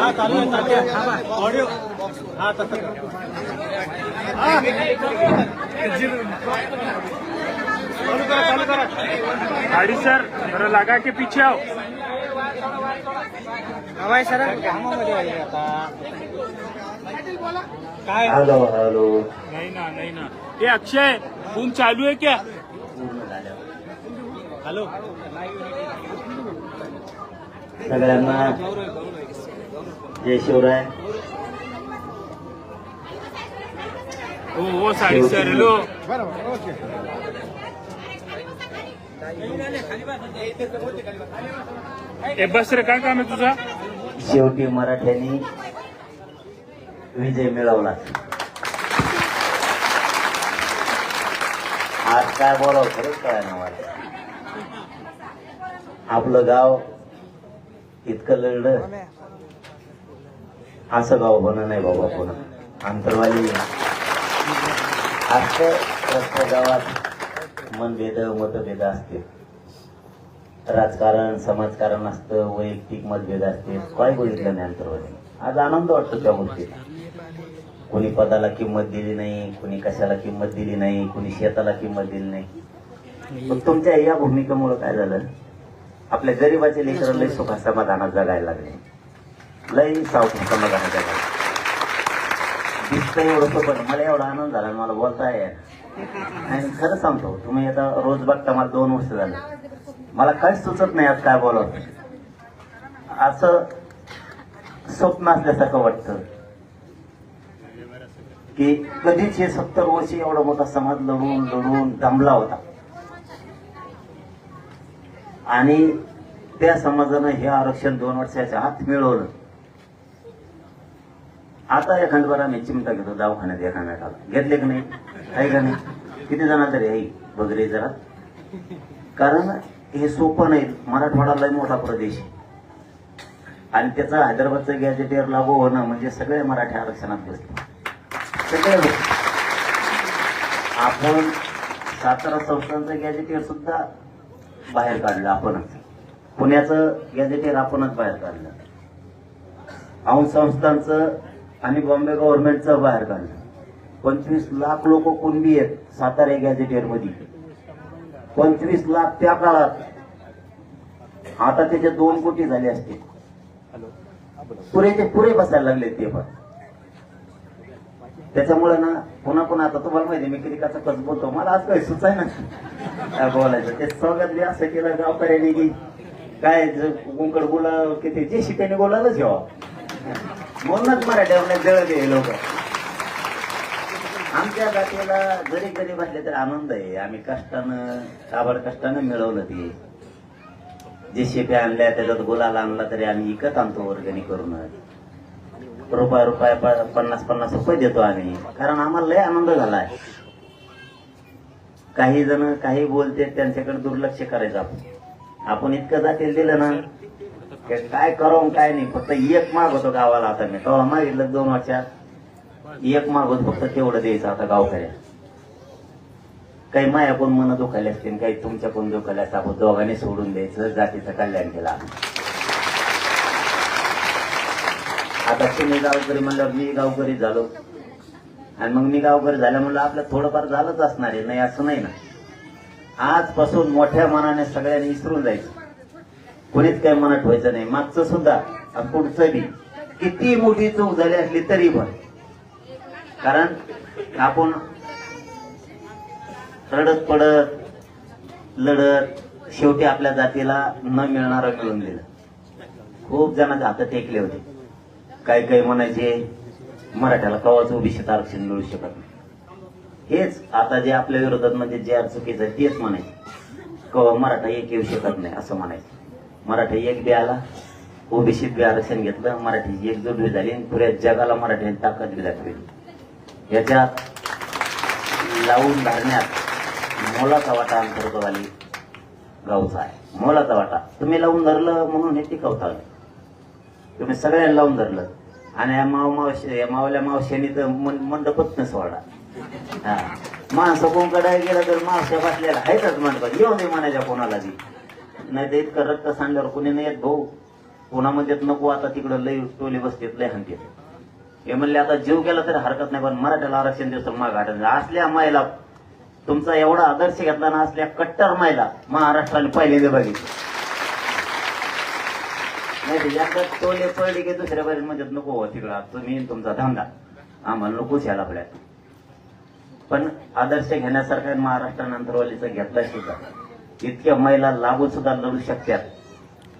हा चालू आहे चालू आहे. ऑडिओ हा तसं चालू करा. चालू करा गाडी सर जरा लगा के पीछे आओ. हवाय सर. कामामध्ये आहे आता. काय? हॅलो हॅलो नाही ना नाही ना. हे अक्षय फोन चालू आहे क्या? हॅलो सगळ्यांना जय शिवराय। हो साडी ए बस रे काय काम आहे तुझा? शेवटी मराठ्यांनी विजय मिळवला. आज काय बोलावं खरंच काय ना मला. आपलं गाव इतकं लढलं. असं गाव होणं नाही बाबा पुन्हा अंतरवाली. असं प्रत्येक गावात मनभेद मतभेद असते. राजकारण समाजकारण असतं वैयक्तिक मतभेद असते. काय बघितलं नाही अंतरवाली? आज आनंद वाटतो त्या गोष्टीत कोणी पदाला किंमत दिली नाही कोणी कशाला किंमत दिली नाही कोणी शेताला किंमत दिली नाही. पण तुमच्या या भूमिकेमुळे काय झालं? आपल्या गरीबाचे लेकर लय सुखा समाधानात जगायला लागले. लय सावकून समजा जगायला दिसतं एवढं सोपं मला एवढा आनंद झाला मला बोलता आणि खरं सांगतो तुम्ही आता रोज बघता मला दोन वर्ष झालं. मला काहीच सुचत नाही आज काय बोलावं. असं स्वप्न असल्यासारखं वाटतं. की कधीच हे सत्तर वर्षी एवढा मोठा समाज लढून लढून दमला होता. आणि त्या समाजानं हे आरक्षण दोन वर्षाच्या आत मिळवलं. आता एखाद मी आम्ही चिमटा घेतो दवाखान्यात एखाद्या घेतले की नाही? आहे का नाही? किती जणांना तरी आहे? वगैरे जरा. कारण हे सोपं नाही. मराठवाडा लय मोठा प्रदेश आहे. आणि त्याचा हैदराबादचं गॅजेटेअर लागू होणं म्हणजे सगळे मराठी आरक्षणात बसले. सगळे आपण सातारा संस्थांचं गॅजेटेअर सुद्धा बाहेर काढलं आपणच. पुण्याचं गॅजेटेअर आपणच बाहेर काढलं. औंध संस्थांचं आणि बॉम्बे गव्हर्नमेंटचं बाहेर काढलं. पंचवीस लाख लोक कुणबी आहेत सातारा गॅजेटियरमध्ये पंचवीस लाख त्या काळात. आता त्याचे दोन कोटी झाले असते. पुरेचे पुरे बसायला लागले ते पण. त्याच्यामुळे ना पुन्हा पुन्हा आता तुम्हाला माहिती मी किती कसं कस बोलतो. मला आज काही सुचाय ना काय बोलायचं? ते स्वागत बी असं केलं गावकऱ्याने की काय कुंकड बोला किती? जे शिकायने बोलायलाच घ्यावा म्हणूनच मराठ्यावर जळ हे लोक. आमच्या जातीला जरी गरीब असले तर आनंद आहे. आम्ही कष्टानं काबड कष्टानं मिळवलं ते. जे शेपे आणल्या त्याच्यात गुलाल आणला तरी आम्ही विकत आणतो वर्गणी करून रुपया रुपया प- पन्नास पन्नास रुपये देतो आम्ही. कारण आम्हाला लय आनंद झालाय. काही जण काही बोलते त्यांच्याकडे दुर्लक्ष करायचं आपण. आपण इतकं जातील दिलं ना की काय करावं काय नाही फक्त एक माग होतो गावाला आता मी. तेव्हा मागितलं दोन वर्षात. एक माग होत फक्त तेवढं द्यायचं आता गावकऱ्या काही माया पण मन दुखायला असतील काही तुमच्या पण दुखायला असतं आपण दोघांनी सोडून द्यायचं जातीचं कल्याण केलं आता तुम्ही गावकरी म्हणल्यावर मी गावकरी झालो. आणि मग मी गावकरी झाल्या म्हणलं आपलं थोडंफार झालंच असणार आहे. नाही असं नाही ना. आजपासून मोठ्या मनाने सगळ्यांनी विसरून जायचं. कोणीच काही मनात व्हायचं नाही. मागचं सुद्धा पुढचं बी किती मोठी चूक झाली असली तरी पण. कारण आपण रडत पडत लढत शेवटी आपल्या जातीला न मिळणारं मिळून दिलं. खूप जणांचे हात टेकले होते. काही काही म्हणायचे मराठ्याला कवाच ओबीसीत आरक्षण मिळू शकत नाही. हेच आता जे आपल्या विरोधात म्हणजे जे आज चुकीचं तेच म्हणायचे. कवा मराठा एक येऊ शकत नाही असं म्हणायचं. मराठी एक बी आला ओबीसीत बी आरक्षण घेतलं मराठीची एकजूट बी झाली आणि पुऱ्या जगाला मराठ्यांनी ताकद बी दाखवली. याच्यात लावून धरण्यात मोलाचा वाटा अंतर्गतवाली गावचा आहे. मोलाचा वाटा. तुम्ही लावून धरलं म्हणून हे टिकवता आलं तुम्ही सगळ्यांना लावून धरलं. आणि या माव मावशी या मावल्या मावश्यानी तर मन- मंडपच न हा. माणसं कोणकडे गेलं तर मावश्या बसलेला आहेतच मंडपात. येऊ नये म्हणायच्या कोणाला बी. नाही तर इतकं रक्त सांडल्यावर कोणी नाही येत भाऊ. पुण्यामध्ये नको आता तिकडं लय टोले बसतेत लय हंकेत हे म्हणले आता जीव गेला तरी हरकत नाही पण मराठ्याला आरक्षण दिवस माग असल्या मायला तुमचा एवढा आदर्श घेतला ना असल्या कट्टर मायला महाराष्ट्राने पहिल्यांदा बघित नाही एकदा टोले पडले की दुसऱ्या बारी म्हणजे नको हो तिकडं तुम्ही तुमचा धंदा. आम्हाला नकोच याला पड्यात पण आदर्श घेण्यासारखा महाराष्ट्रानंतर वालीचा घेतला सुद्धा इतक्या महिला लागून सुद्धा लढू शकतात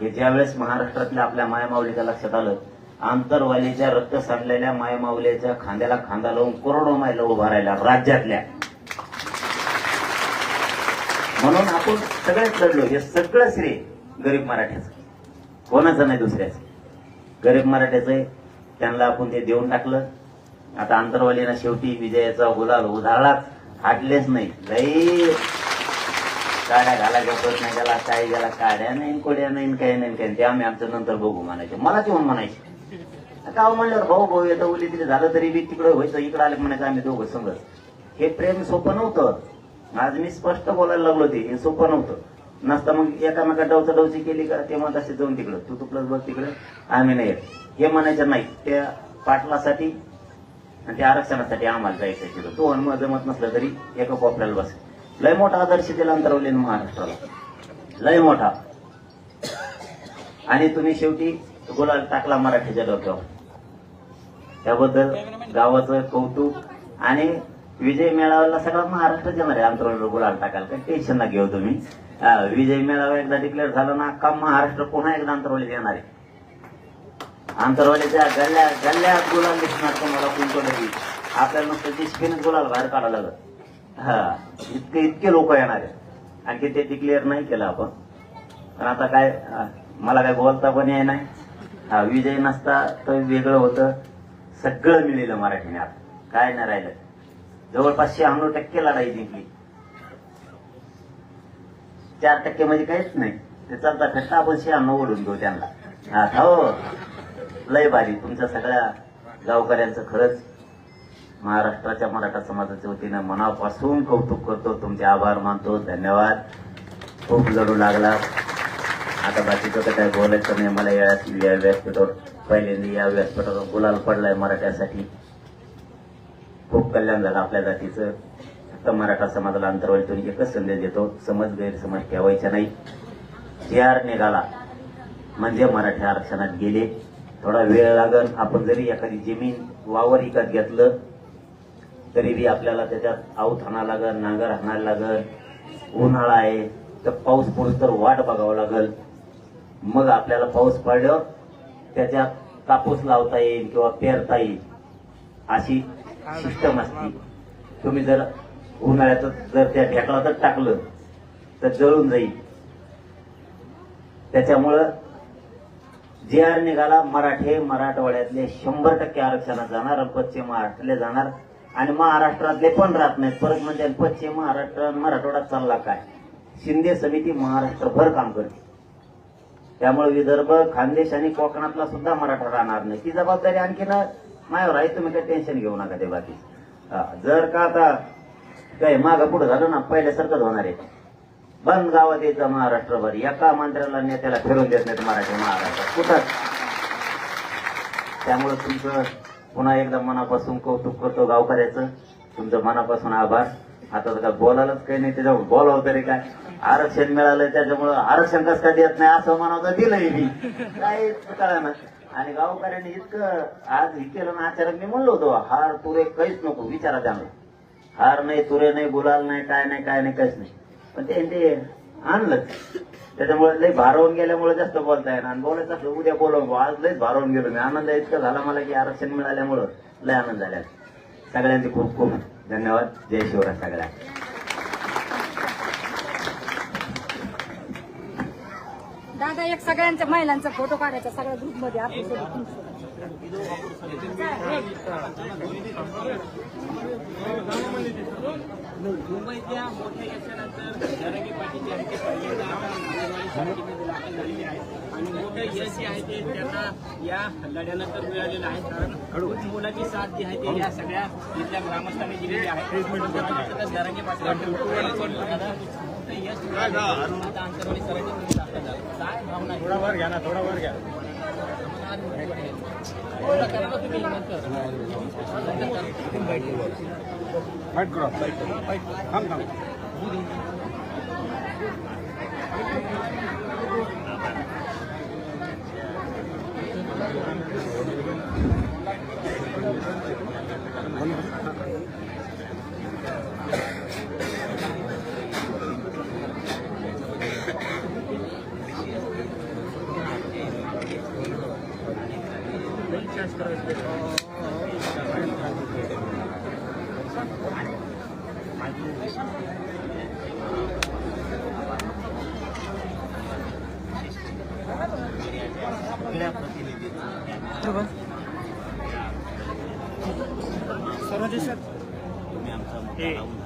हे ज्यावेळेस महाराष्ट्रातल्या आपल्या मायामाऊलीच्या लक्षात आलं आंतरवालीच्या रक्त सांडलेल्या मायमाऊलीच्या खांद्याला खांदा लावून करोडो महिला उभा राहिल्या राज्यातल्या. म्हणून आपण सगळेच लढलो हे सगळं श्रेय गरीब मराठ्याचं. कोणाचं नाही दुसऱ्याचं. गरीब मराठ्याचं आहे त्यांना आपण ते देऊन टाकलं. आता आंतरवालीना शेवटी विजयाचा गुलाल उधाळलाच हाटलेच नाही. लई काड्या घालायचा प्रश्न केला काय गेला काड्या नाही कोड्या नाही काही नाही काही नाही. ते आम्ही आमचं नंतर बघू म्हणायचे. मला येऊन म्हणायचे. गाव म्हणल्यावर हो, हो, भाऊ भाऊ येतं उली तिथे झालं तरी बी तिकडे व्हायचं इकडे आले म्हणायचं आम्ही दोघं समज हे प्रेम सोपं नव्हतं. आज मी स्पष्ट बोलायला लागलो ते हे सोपं नव्हतं. नसता मग एकामेका डवचा डवची केली का ते मग असे जाऊन तिकडं तू तू प्लस बघ तिकडं आम्ही नाही येत. हे म्हणायचं नाही. त्या पाटलासाठी आणि त्या आरक्षणासाठी आम्हाला जायचं तिथं. तो हनुमान जमत नसलं तरी एका कोपऱ्याला बस लय मोठा आदर्श दिला अंतरवले महाराष्ट्राला. लय मोठा. आणि तुम्ही शेवटी गुलाल टाकला मराठीच्या डोक्यावर. त्याबद्दल गावाचं कौतुक आणि विजय मेळाव्याला सगळा महाराष्ट्र येणार आहे अंतरावर गुलाल टाकाल काही टेन्शन ना घेऊ तुम्ही. विजय मेळावा एकदा डिक्लेअर झाला ना अख्खा महाराष्ट्र पुन्हा एकदा अंतरवलीत येणार आहे. अंतरवालीच्या गल्ल्या गल्ल्यात गुलाल दिसणार तुम्हाला कुंकवली आपल्याला नुसतं डिस्पिनच गुलाल बाहेर काढायला लागत हा इतके इतके लोक येणार आहेत. आणखी ते डिक्लेअर नाही केलं आपण. पण आता काय मला काय बोलता पण ये नाही हा विजय नसता तर वेगळं होतं. सगळं मिळेलं मराठीने आता. काय नाही राहिलं. जवळपास शहाण्णव टक्के लढाई जिंकली. चार टक्के म्हणजे काहीच नाही. ते चालता फिरता आपण शहाण्णव ओढून घेऊ त्यांना. हा हो. लय भारी. तुमच्या सगळ्या गावकऱ्यांचं खरंच महाराष्ट्राच्या मराठा समाजाच्या वतीनं मनापासून कौतुक करतो. तुमचे आभार मानतो. धन्यवाद. खूप लढू लागला. आता बाकीचं तर काय बोलायचं नाही. मला या या व्यासपीठावर पहिल्यांदा या व्यासपीठावर गुलाल पडलाय मराठ्यासाठी. खूप कल्याण झालं आपल्या जातीचं. फक्त मराठा समाजाला अंतर्वालीतून एकच संदेश देतो. समज गैरसमज ठेवायचा नाही. जे आर निघाला. म्हणजे मराठी आरक्षणात गेले. थोडा वेळ लागल आपण जरी एखादी जमीन वावर विकत घेतलं तरी बी आपल्याला त्याच्यात आऊत हाणा लागल नांगर हाणायला लागल उन्हाळा आहे तर पाऊस पडूस तर वाट बघावं लागल. मग आपल्याला पाऊस पडल्यावर त्याच्यात कापूस लावता येईल किंवा पेरता येईल अशी सिस्टम असते. तुम्ही जर उन्हाळ्यात जर त्या ढेकळातच टाकलं तर जळून जाईल. त्याच्यामुळं जे आर निघाला मराठे मराठवाड्यातले शंभर टक्के आरक्षणात जाणार पश्चिम महाराष्ट्रातले जाणार आणि महाराष्ट्रातले पण राहत नाहीत. परत म्हणजे पश्चिम महाराष्ट्र मराठवाडा चालला काय? शिंदे समिती महाराष्ट्रभर काम करते. त्यामुळे विदर्भ खानदेश आणि कोकणातला सुद्धा मराठा राहणार नाही. ती जबाबदारी आणखीन मायावर आहे. तुम्ही काही टेन्शन घेऊ नका ते बाकी. जर का आता काय मागं पुढे झालं ना पहिल्यासारखंच होणार आहे. बंद गावात यायचं महाराष्ट्रभर. एका मंत्र्याला नेत्याला फिरून देत नाहीत मराठी महाराष्ट्रात कुठंच त्यामुळे तुमचं पुन्हा एकदा मनापासून कौतुक करतो गावकऱ्याचं. तुमचं मनापासून आभार. आता तर काय बोलायलाच काही नाही त्याच्यावर बोलावं तरी काय? आरक्षण मिळालं त्याच्यामुळं आरक्षण कसं काय देत नाही असं म्हणावं दिलंय मी. काय कळा ना आणि गावकऱ्यांनी इतकं आज हे केलं ना आचार्य मी म्हणलो होतो हार तुरे काहीच नको विचारा त्यामुळे हार नाही तुरे नाही गुलाल नाही काय नाही काय नाही काहीच नाही. पण ते ते आणलं. त्याच्यामुळे लय भारावून गेल्यामुळे जास्त बोलता येणार आणि बोलायचं असलं उद्या बोलव आज लयच भारावून गेलो मी. आनंद इतका झाला मला की आरक्षण मिळाल्यामुळं लय आनंद झाला. सगळ्यांचे खूप खूप धन्यवाद. जय शिवराज सगळ्या दादा एक सगळ्यांच्या महिलांचा फोटो काढायचा. सगळ्या ग्रुपमध्ये मुंबईच्या मोठ्या यशानंतर जरांगी पाटील यांचे पहिल्यांदा दाखल झालेले आहेत आणि मोठं यश जे आहे ते त्यांना या लढ्यानंतर मिळालेलं आहे कारण मुलाची साथ जी आहे ते या सगळ्या इथल्या ग्रामस्थांनी दिलेली आहे जरांगी पाटील यश मिळालं. आता अंतर्वाली सरांनी दाखल झाला. काय भावना थोडा वर घ्या ना थोडा वर घ्या करा. तुम्ही आमचा